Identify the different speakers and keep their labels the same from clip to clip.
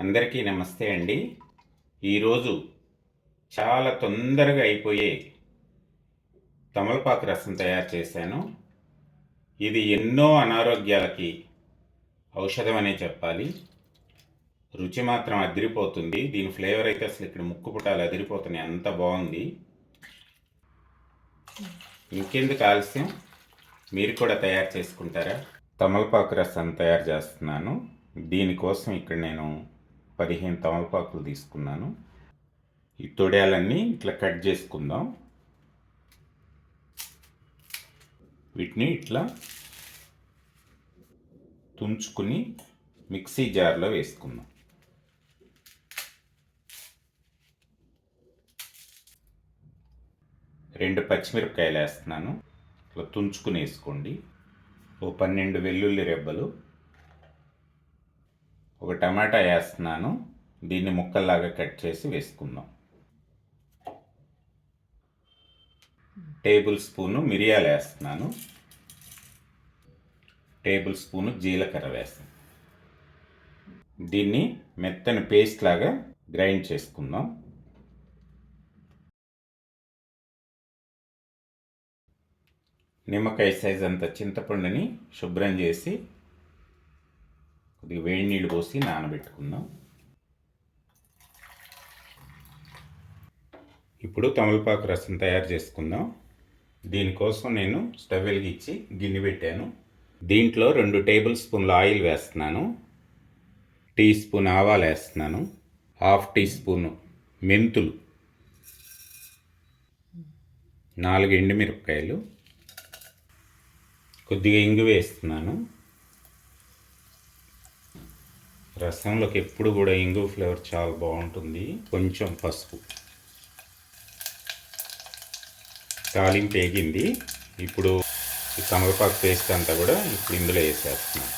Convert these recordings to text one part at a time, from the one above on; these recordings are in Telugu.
Speaker 1: అందరికీ నమస్తే అండి. ఈరోజు చాలా తొందరగా అయిపోయే తమలపాకు రసం తయారు చేశాను. ఇది ఎన్నో అనారోగ్యాలకి ఔషధం అనే చెప్పాలి. రుచి మాత్రం అదిరిపోతుంది. దీని ఫ్లేవర్ అయితే అసలు ఇక్కడ ముక్కు పుటాలు అదిరిపోతున్నాయి. అంత బాగుంది. ఇంకెందుకు ఆలస్యం? మీరు కూడా తయారు చేసుకుంటారా? తమలపాకు రసం తయారు చేస్తున్నాను. దీనికోసం ఇక్కడ నేను పదిహేను తమలపాకులు తీసుకున్నాను. ఈ తొడయాలన్నీ ఇట్లా కట్ చేసుకుందాం. వీటిని ఇట్లా తుంచుకుని మిక్సీ జార్లో వేసుకుందాం. రెండు పచ్చిమిరపకాయలు వేస్తున్నాను. ఇట్లా తుంచుకుని వేసుకోండి. ఓ పన్నెండు వెల్లుల్లి రెబ్బలు. ఒక టమాటా వేస్తున్నాను. దీన్ని ముక్కల్లాగా కట్ చేసి వేసుకుందాం. టేబుల్ స్పూను మిరియాలు వేస్తున్నాను. టేబుల్ స్పూను జీలకర్ర వేస్తాను. దీన్ని మెత్తని పేస్ట్ లాగా గ్రైండ్ చేసుకుందాం. నిమ్మకాయ సైజ్ అంత చింతపండుని శుభ్రం చేసి కొద్దిగా వేడి నీళ్ళు పోసి నానబెట్టుకుందాం. ఇప్పుడు తమలపాకు రసం తయారు చేసుకుందాం. దీనికోసం నేను స్టవ్ వెలిగించి గిన్నె పెట్టాను. దీంట్లో రెండు టేబుల్ స్పూన్ల ఆయిల్ వేస్తున్నాను. టీ స్పూన్ ఆవాలు వేస్తున్నాను. హాఫ్ టీ స్పూన్ మెంతులు. నాలుగు ఎండుమిరపకాయలు. కొద్దిగా ఇంగు వేస్తున్నాను. రసంలోకి ఎప్పుడు కూడా ఇంగు ఫ్లేవర్ చాలా బాగుంటుంది. కొంచెం పసుపు. తాలింపు వేగింది. ఇప్పుడు ఈ తమలపాకు పేస్ట్ అంతా కూడా ఇప్పుడు ఇందులో వేసేస్తున్నాను.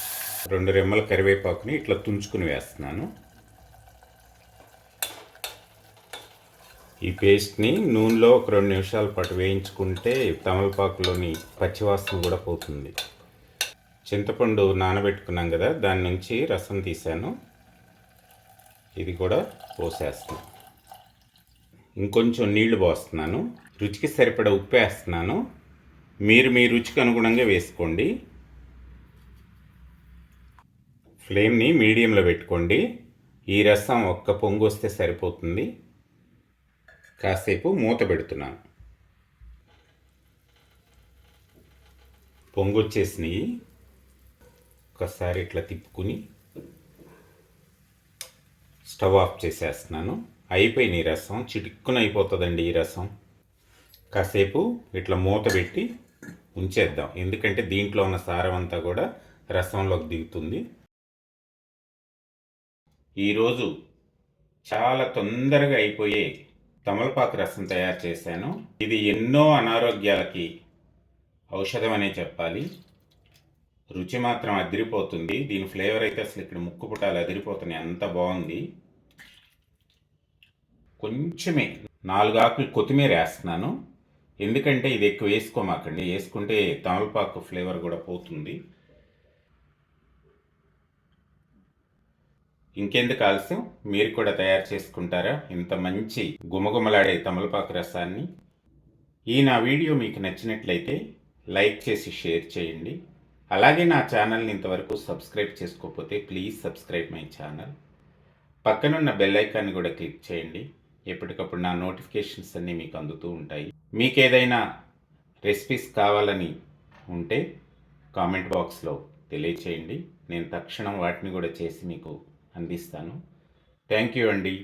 Speaker 1: రెండు రెమ్మల కరివేపాకుని ఇట్లా తుంచుకుని వేస్తున్నాను. ఈ పేస్ట్ని నూనెలో ఒక రెండు నిమిషాల పాటు వేయించుకుంటే తమలపాకులోని పచ్చివాసన కూడా పోతుంది. చింతపండు నానబెట్టుకున్నాం కదా దాని నుంచి రసం తీసాను ఇది కూడా పోసేస్తాను ఇంకొంచెం నీళ్ళు పోస్తున్నాను. రుచికి సరిపడా ఉప్పు వేస్తున్నాను. మీరు మీ రుచికి అనుగుణంగా వేసుకోండి. ఫ్లేమ్ని మీడియంలో పెట్టుకోండి. ఈ రసం ఒక్క పొంగు వస్తే సరిపోతుంది. కాసేపు మూత పెడుతున్నాను. పొంగు వచ్చేసినాయి ఒక్కసారి ఇట్లా తిప్పుకుని స్టవ్ ఆఫ్ చేసేస్తున్నాను. అయిపోయినాయి రసం చిటిక్కున అయిపోతుందండి ఈ రసం. కాసేపు ఇట్లా మూత పెట్టి ఉంచేద్దాం. ఎందుకంటే దీంట్లో ఉన్న సారం అంతా కూడా రసంలోకి దిగుతుంది. ఈరోజు చాలా తొందరగా అయిపోయే తమలపాకు రసం తయారు చేశాను. ఇది ఎన్నో అనారోగ్యాలకి ఔషధం అనే చెప్పాలి. రుచి మాత్రం అదిరిపోతుంది. దీని ఫ్లేవర్ అయితే అసలు ఇక్కడ ముక్కు పుటాలు అదిరిపోతున్నాయి. అంత బాగుంది. కొంచెమే నాలుగు ఆకులు కొత్తిమీర వేస్తున్నాను. ఎందుకంటే ఇది ఎక్కువ వేసుకోమాకండి. వేసుకుంటే తమలపాకు ఫ్లేవర్ కూడా పోతుంది. ఇంకెందుకు ఆలస్యం? మీరు కూడా తయారు చేసుకుంటారా? ఇంత మంచి గుమగుమలాడే తమలపాకు రసాన్ని. ఈ నా వీడియో మీకు నచ్చినట్లయితే లైక్ చేసి షేర్ చేయండి. అలాగే నా ఛానల్ని ఇంతవరకు సబ్స్క్రైబ్ చేసుకోకపోతే ప్లీజ్ సబ్స్క్రైబ్ మై ఛానల్. పక్కనున్న బెల్ ఐకాన్ని కూడా క్లిక్ చేయండి. ఎప్పటికప్పుడు నా నోటిఫికేషన్స్ అన్నీ మీకు అందుతూ ఉంటాయి. మీకు ఏదైనా రెసిపీస్ కావాలని ఉంటే కామెంట్ బాక్స్లో తెలియచేయండి. నేను తక్షణం వాటిని కూడా చేసి మీకు అందిస్తాను. థ్యాంక్ యూ అండి.